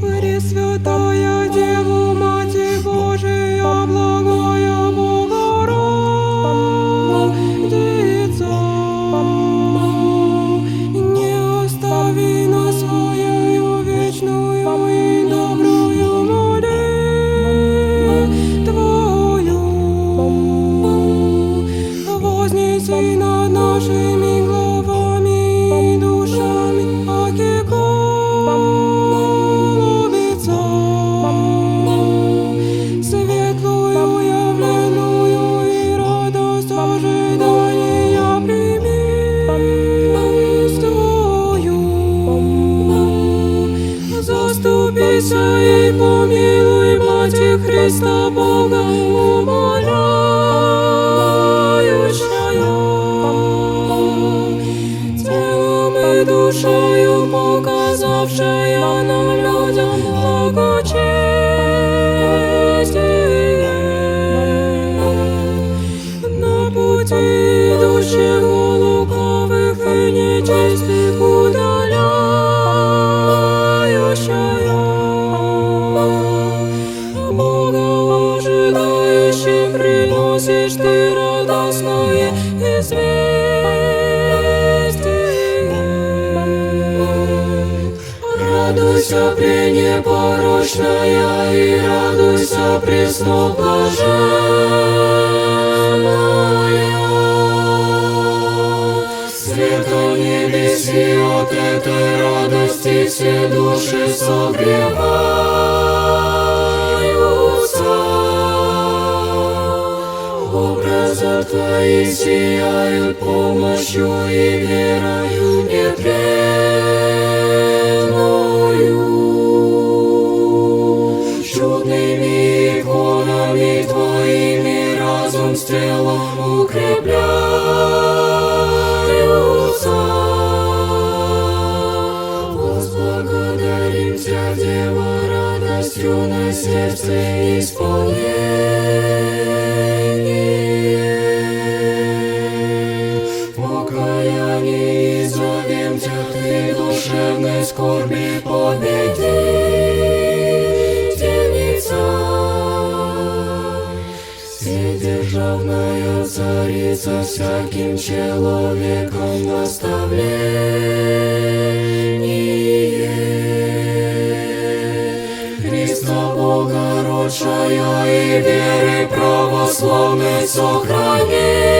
Пресвятая Заступися и помилуй, Мати Христа Бога, умоляющая, телом и душою показавшая нам людям благочестие. Ожидающим приносишь ты радостное известие. Радуйся, пренепорочная, и радуйся, пресноблаженная. Светом небеси от этой радости все души согреваются. Сияют помощью и верою нетленною. Чудными иконами Твоими разум с телом укрепляются. Возблагодарим Тебя, Дева, радостью на сердце исполнение. Душевной скорби победительница. Вседержавная царица всяким человеком наставление. Христа Богородшая и веры православной сохрани.